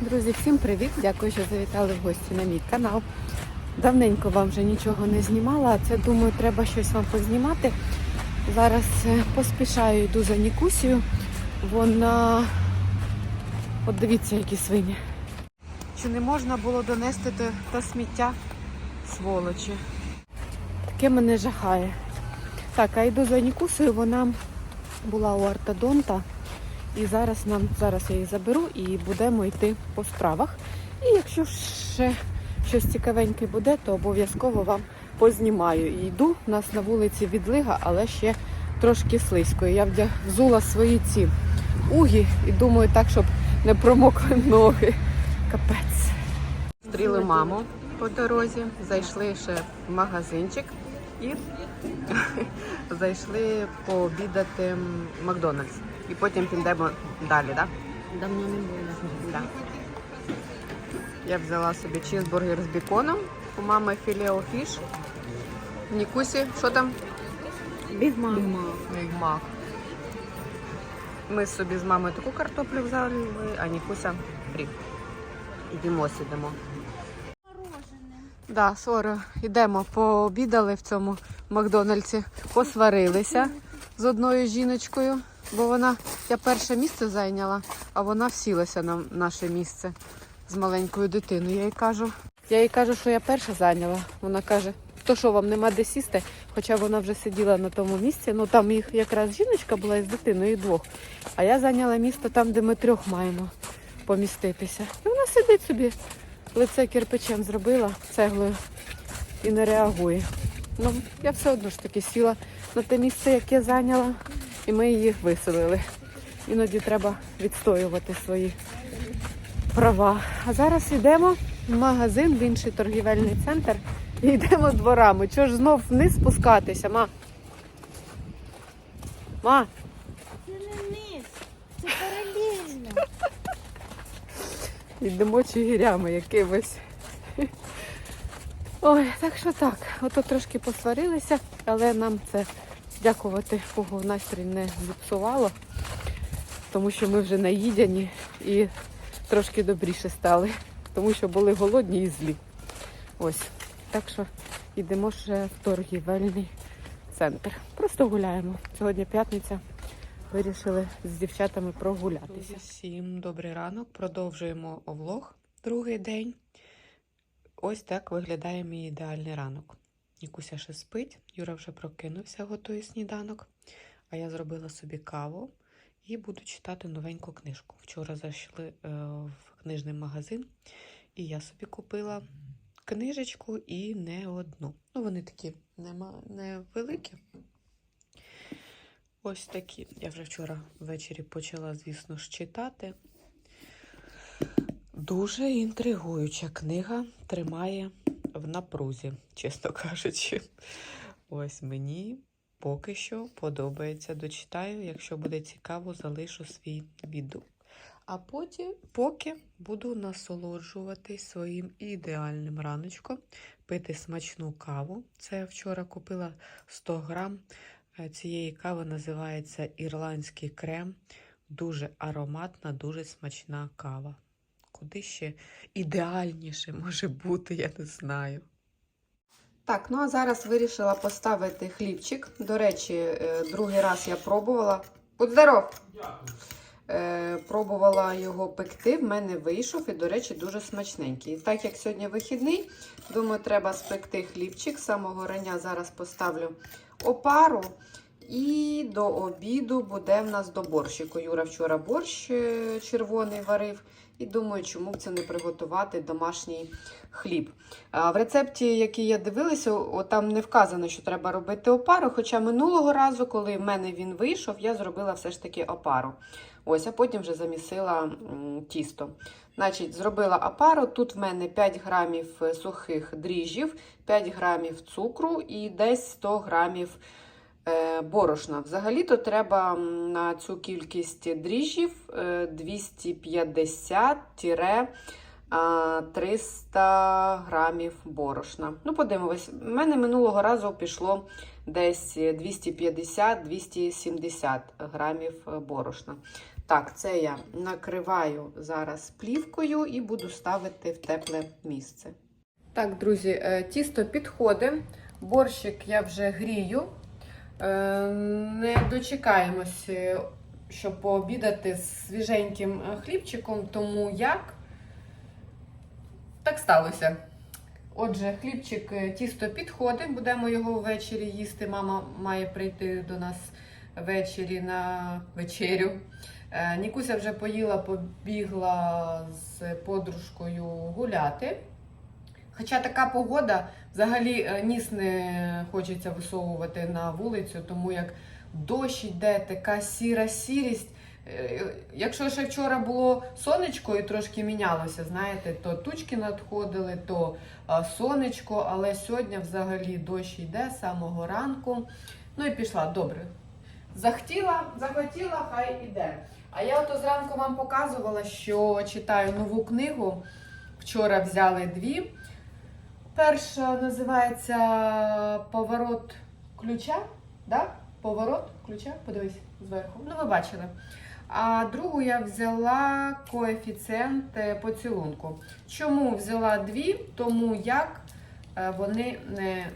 Друзі, всім привіт! Дякую, що завітали в гості на мій канал. Давненько вам вже нічого не знімала, а це думаю, треба щось вам познімати. Зараз е, поспішаю, йду за Нікусію. Вона. От дивіться, які свині. Чи не можна було донести те, те сміття сволочі? Таке мене жахає. Так, а йду за Нікусою, вона була у ортодонта. І зараз нам зараз я її заберу і будемо йти по справах. І якщо ще щось цікавеньке буде, то обов'язково вам познімаю. І йду у нас на вулиці відлига, але ще трошки слизько. Я взула свої ці угі і думаю так, щоб не промокли ноги. Капець. Стріли маму по дорозі, зайшли ще в магазинчик і зайшли пообідати в Макдональдс. І потім підемо далі, так? Давно не було. Да? Я взяла собі чізбургер з біконом. У мами філео фіш. Нікусі, що там? Бігмак. Бігмак. Ми собі з мамою таку картоплю взяли, а Нікуся фрі. Йдемо, сидимо. Да, соро, йдемо, пообідали в цьому Макдональдсі, посварилися з одною жіночкою, бо вона, я перше місце зайняла, а вона всілася на наше місце з маленькою дитиною. Я їй кажу, я їй кажу, що я перша зайняла. Вона каже, то що вам нема де сісти, хоча вона вже сиділа на тому місці. Ну там їх якраз жіночка була із дитиною, їх двох. А я зайняла місто там, де ми трьох маємо поміститися. І вона сидить собі, лице кирпичем зробила цеглою і не реагує. Ну, я все одно ж таки сіла на те місце, яке зайняла, і ми її виселили. Іноді треба відстоювати свої права. А зараз йдемо в магазин, в інший торгівельний центр і йдемо дворами. Чого ж знов вниз спускатися, ма? Ма, Це не низ, це паралельно. йдемо чигирями якимось. Ой, так що так, ото трошки посварилися, але нам це дякувати Богу настрій не зіпсувало, тому що ми вже наїдяні і трошки добріше стали, тому що були голодні і злі. Ось. Так що йдемо ще в торгівельний центр. Просто гуляємо. Сьогодні п'ятниця. Вирішили з дівчатами прогулятися. Всім добрий ранок. Продовжуємо влог другий день. Ось так виглядає мій ідеальний ранок. Нікуся ще спить, Юра вже прокинувся, готує сніданок. А я зробила собі каву і буду читати новеньку книжку. Вчора зайшли е, в книжний магазин, і я собі купила книжечку і не одну. Ну, вони такі невеликі. Ось такі. Я вже вчора ввечері почала, звісно ж, читати. Дуже інтригуюча книга тримає в напрузі, чесно кажучи. Ось мені поки що подобається. Дочитаю. Якщо буде цікаво, залишу свій відгук. А потім, поки буду насолоджуватись своїм ідеальним раночком, пити смачну каву. Це я вчора купила 100 грам. Е, Цієї кави називається ірландський крем. Дуже ароматна, дуже смачна кава. Куди ще ідеальніше може бути, я не знаю. Так, ну а зараз вирішила поставити хлібчик. До речі, е, другий раз я пробувала. Будь здоров! Е, пробувала його пекти, в мене вийшов і, до речі, дуже смачненький. Так як сьогодні вихідний, думаю, треба спекти хлібчик. З самого рання зараз поставлю опару. І до обіду буде в нас до борщику. Юра вчора борщ е, червоний варив. І думаю, чому б це не приготувати домашній хліб. В рецепті, який я дивилася, там не вказано, що треба робити опару. Хоча минулого разу, коли в мене він вийшов, я зробила все ж таки опару. Ось, а потім вже замісила тісто. Значить, зробила опару. Тут в мене 5 грамів е, сухих дріжджів, 5 грамів цукру і десь 100 грамів борошна. Взагалі-то треба на цю кількість дріжджів е, 250-300 грамів борошна. Ну, подивимось, в мене минулого разу пішло десь 250-270 грамів борошна. Так, це я накриваю зараз плівкою і буду ставити в тепле місце. Так, друзі, е, тісто підходить. Борщик я вже грію. Е, Не дочекаємось, щоб пообідати з свіженьким е, хлібчиком, тому як так сталося. Отже, хлібчик, е, тісто підходить, будемо його ввечері їсти. Мама має прийти до нас ввечері на вечерю. Нікуся вже поїла, побігла з подружкою гуляти. Хоча така погода, взагалі е, ніс не хочеться висовувати на вулицю, тому як дощ йде, така сіра сірість. Е, Якщо ще вчора було сонечко і трошки мінялося, знаєте, то тучки надходили, то сонечко, але сьогодні взагалі дощ йде з самого ранку. Ну і пішла, добре. Захотіла, захотіла, хай іде. А я ото зранку вам показувала, що читаю нову книгу. Вчора взяли дві. Перша називається Поворот ключа. Да? Поворот ключа, подивись зверху. Ну, ви бачили. А другу я взяла коефіцієнт е, поцілунку. Чому взяла дві? Тому як е, вони не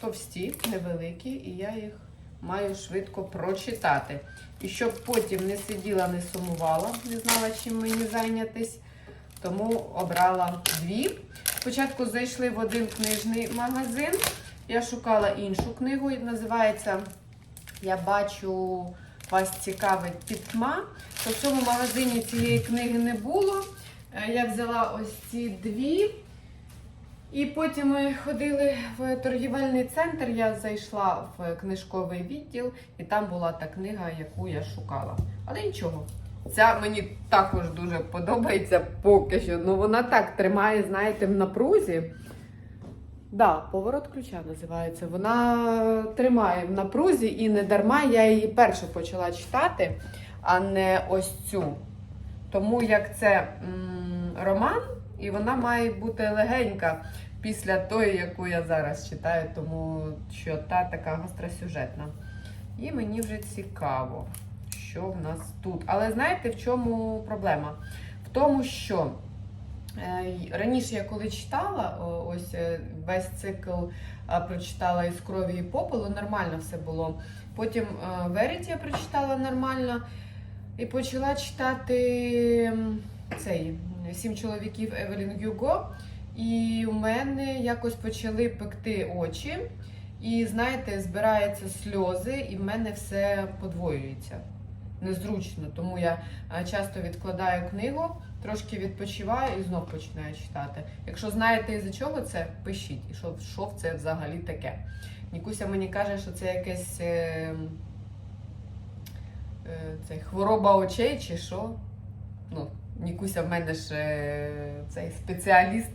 товсті, невеликі, і я їх маю швидко прочитати. І щоб потім не сиділа, не сумувала, не знала, чим мені зайнятись. Тому обрала дві. Спочатку зайшли в один книжний магазин. Я шукала іншу книгу. Називається Я бачу, вас цікавить пітьма. То в цьому магазині цієї книги не було. Е, Я взяла ось ці дві. І потім ми ходили в торгівельний центр. Я зайшла в книжковий відділ, і там була та книга, яку я шукала. Але нічого. Ця мені також дуже подобається поки що. Ну вона так тримає, знаєте, в напрузі. Да, поворот ключа називається. Вона тримає в напрузі і не дарма я її перше почала читати, а не ось цю. Тому як це м, роман, і вона має бути легенька після тої, яку я зараз читаю, тому що та така гостросюжетна. І мені вже цікаво, що в нас тут. Але знаєте, в чому проблема? В тому, що е, раніше я коли читала, ось е, весь цикл прочитала із крові і попелу, нормально все було. Потім е, Веріті я прочитала нормально і почала читати цей Сім чоловіків Евелін Гюго. І у мене якось почали пекти очі. І знаєте, збираються сльози, і в мене все подвоюється. Незручно, тому я е, часто відкладаю книгу, трошки відпочиваю і знов починаю читати. Якщо знаєте, із-за чого це, пишіть, і що, що це взагалі таке. Нікуся мені каже, що це якесь е, е, це хвороба очей чи що. Ну, Нікуся в мене ж е, цей спеціаліст,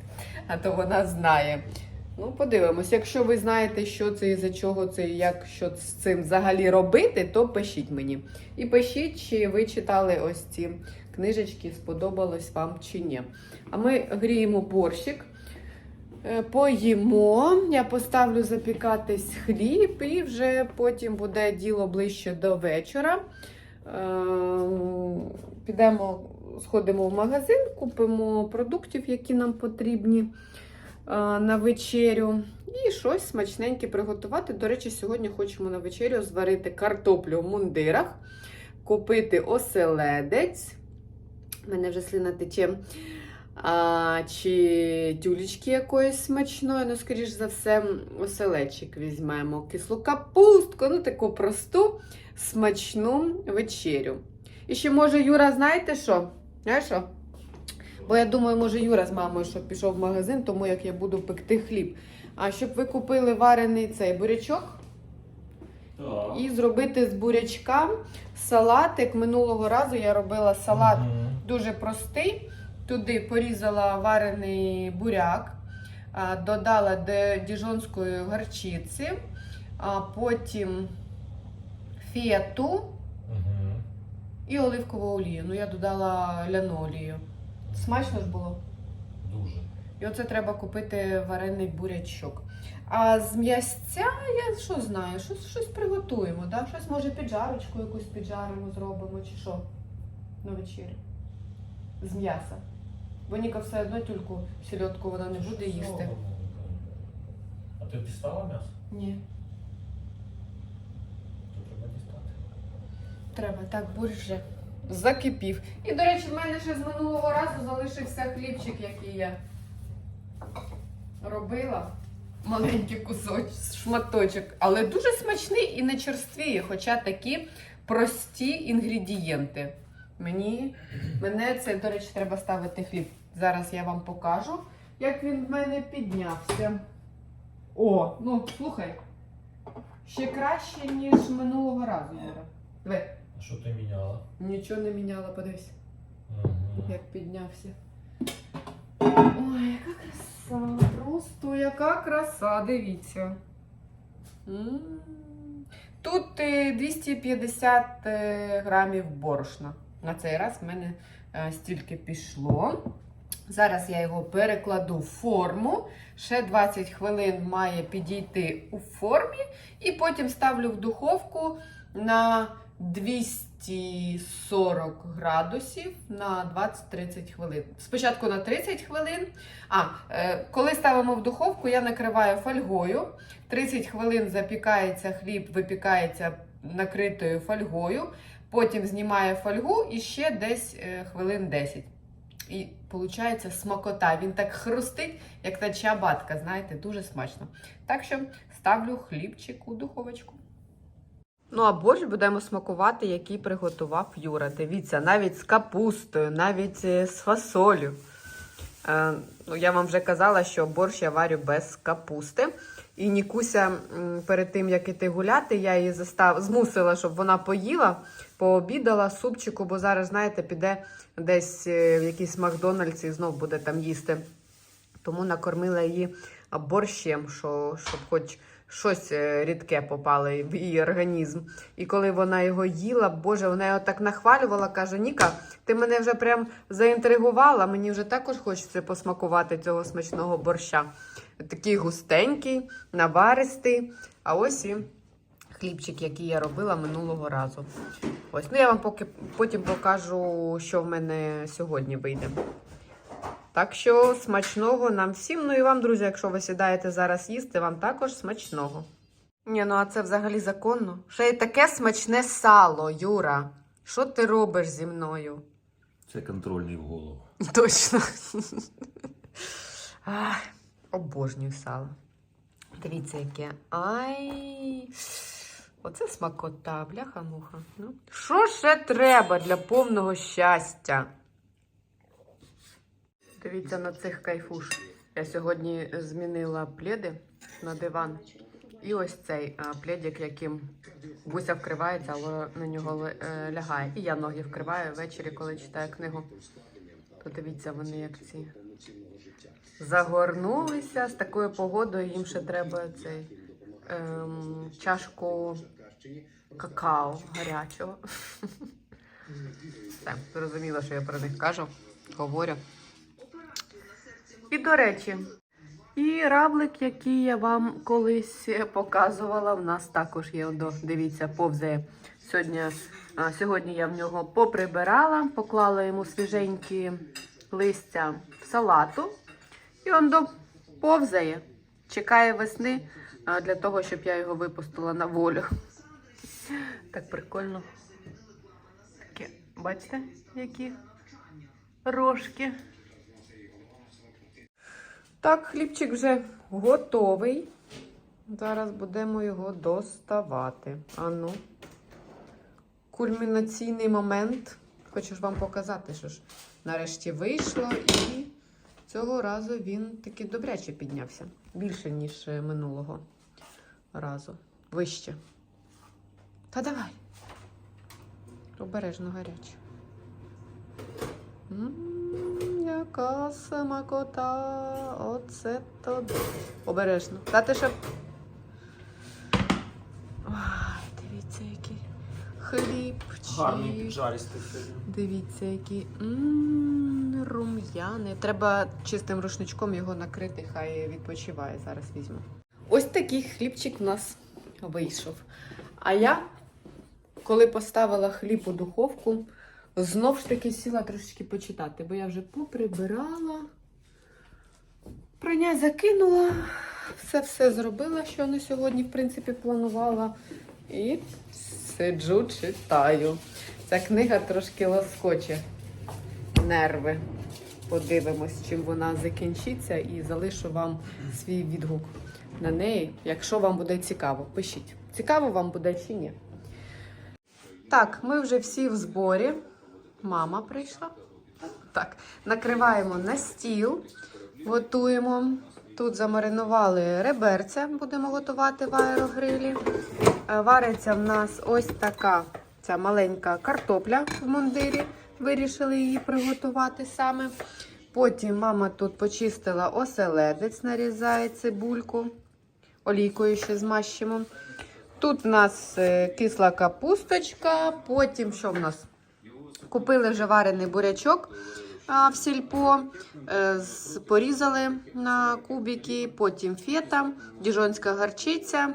а то вона знає. Ну, подивимось, якщо ви знаєте, що це і за чого це, і як що з цим взагалі робити, то пишіть мені. І пишіть, чи ви читали ось ці книжечки, сподобалось вам чи ні. А ми гріємо борщик, е, поїмо. Я поставлю запікатись хліб, і вже потім буде діло ближче до вечора. Е, Підемо, сходимо в магазин, купимо продуктів, які нам потрібні на вечерю. І щось смачненьке приготувати. До речі, сьогодні хочемо на вечерю зварити картоплю в мундирах, купити оселедець. У мене вже слина тече. А, чи тюлечки якоїсь смачної, ну, скоріш за все, оселедчик візьмемо. Кислу капустку, ну таку просту, смачну вечерю. І ще, може, Юра, знаєте що? Знаєш що? Бо я думаю, може, Юра з мамою, щоб пішов в магазин, тому як я буду пекти хліб. А щоб ви купили варений цей бурячок Так. і зробити з бурячка салатик. Минулого разу я робила салат Мгм. дуже простий. Туди порізала варений буряк, додала діжонської горчиці, а потім фету Мгм. і оливкову олію. Ну, я додала ляну олію. Смачно ж було. Дуже. І оце треба купити варений бурячок. А з м'ясця я що знаю, щось, щось приготуємо. Да? Щось може піджарочку якусь піджаримо, зробимо чи що. на вечерю. З м'яса. Бо Ніка все одно тільки сільотку вона не буде їсти. А ти дістала м'ясо? Ні. То треба дістати. Треба, так, борщ вже закипів. І, до речі, в мене ще з минулого разу залишився хлібчик, який я робила. Маленький кусочок, шматочок, але дуже смачний і не черствіє, хоча такі прості інгредієнти. Мені, мене це, до речі, треба ставити хліб. Зараз я вам покажу, як він в мене піднявся. О, ну слухай. Ще краще, ніж минулого разу. Диви. Що ти міняла? Нічого не міняла, подивись, Угу. як піднявся. Ой, яка краса! Просто яка краса, дивіться. М. Тут е, 250 е, грамів борошна. На цей раз в мене е, стільки пішло. Зараз я його перекладу в форму. Ще 20 хвилин має підійти у формі. І потім ставлю в духовку на 240 градусів на 20-30 хвилин. Спочатку на 30 хвилин. А, е, коли ставимо в духовку, я накриваю фольгою. 30 хвилин запікається хліб, випікається накритою фольгою. Потім знімаю фольгу і ще десь е, хвилин 10. І виходить смакота. Він так хрустить, як та чабатка, знаєте, дуже смачно. Так що ставлю хлібчик у духовочку. Ну, а борщ будемо смакувати, який приготував Юра. Дивіться, навіть з капустою, навіть е, з фасолю. Е, ну, я вам вже казала, що борщ я варю без капусти. І Нікуся перед тим, як іти гуляти, я її застав, змусила, щоб вона поїла, пообідала супчику, бо зараз, знаєте, піде десь е, в якийсь Макдональдс і знов буде там їсти. Тому накормила її борщем, що, щоб хоч щось е, рідке попало в її організм. І коли вона його їла, Боже, вона його так нахвалювала, каже: Ніка, ти мене вже прям заінтригувала. Мені вже також хочеться посмакувати цього смачного борща. Такий густенький, наваристий. А ось і хлібчик, який я робила минулого разу. Ось, ну я вам поки потім покажу, що в мене сьогодні вийде. Так що смачного нам всім. Ну і вам, друзі, якщо ви сідаєте зараз їсти, вам також смачного. Ні, ну а це взагалі законно. Ще й таке смачне сало, Юра. Що ти робиш зі мною? Це контрольний в голову. Точно. Обожнюю сало. Дивіться, яке. Ай. Оце смакота, бляха-муха. Ну, що ще треба для повного щастя? Дивіться на цих кайфуш. Я сьогодні змінила пледи на диван. І ось цей пледик, яким Буся вкривається, але на нього е, лягає. І я ноги вкриваю ввечері, коли читаю книгу. То дивіться, вони як ці загорнулися з такою погодою. Їм ще треба цей ем, чашку какао гарячого. Все, зрозуміло, що я про них кажу, говорю. І до речі, і равлик, який я вам колись показувала, в нас також є. Дивіться, повзає. Сьогодні, а, сьогодні я в нього поприбирала, поклала йому свіженькі листя в салату. І до повзає. Чекає весни а, для того, щоб я його випустила на волю. Так прикольно. Таке, бачите, які рожки. Так, хлібчик вже готовий. Зараз будемо його доставати. Ану. Кульмінаційний момент. Хочу ж вам показати, що ж нарешті вийшло, і цього разу він таки добряче піднявся. Більше, ніж е, минулого разу. Вище. Та давай. Обережно гаряче. М, Яка смакота. Оце то. Обережно. Дати ще. Ой, дивіться, який хлібчик. Гарний піджаристий сьогодні. Дивіться, які м, рум'яни. Треба чистим рушничком його накрити, хай відпочиває. Зараз візьму. Ось такий хлібчик в нас вийшов. А я, коли поставила хліб у духовку, знов ж таки сіла трошечки почитати, бо я вже поприбирала, прання закинула, все-все зробила, що на сьогодні, в принципі, планувала. І сиджу, читаю. Ця книга трошки лоскоче нерви. Подивимось, чим вона закінчиться, і залишу вам свій відгук на неї, якщо вам буде цікаво. Пишіть. Цікаво вам буде чи ні? Так, ми вже всі в зборі. Мама прийшла. Так, накриваємо на стіл, готуємо. Тут замаринували реберця, будемо готувати в аерогрилі. Е, Вариться в нас ось така ця маленька картопля в мундирі. Вирішили її приготувати саме. Потім мама тут почистила оселедець, нарізає цибульку, олійкою ще змащимо. Тут у нас е, кисла капусточка, потім що в нас? Купили вже варений бурячок в сільпо, е, порізали на кубики, потім фета, діжонська гарчиця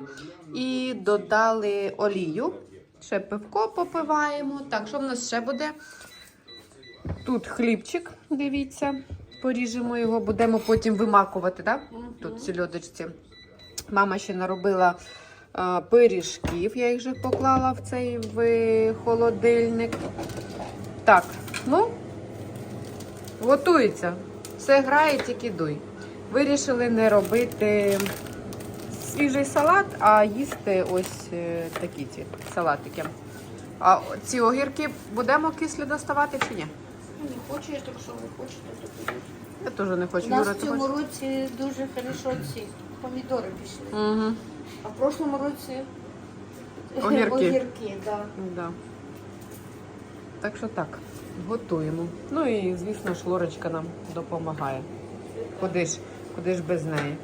і додали олію. Ще пивко попиваємо. Так, що в нас ще буде? Тут хлібчик, дивіться, поріжемо його, будемо потім вимакувати, так? Тут сільодочці. Мама ще наробила а, пиріжків, я їх вже поклала в цей в холодильник. Так, ну, готується. Все грає, тільки дуй. Вирішили не робити свіжий салат, а їсти ось е, такі ці салатики. А ці огірки будемо кислі доставати чи ні? Не хочу, я так що ви хочете, то підуть. Я теж не хочу. У нас в цьому році дуже хорошо ці помідори пішли. Угу. А в прошлому році Огірки. огірки да. Да. Так що так, готуємо. Ну і, звісно ж, Лорочка нам допомагає. Куди ж, куди ж без неї?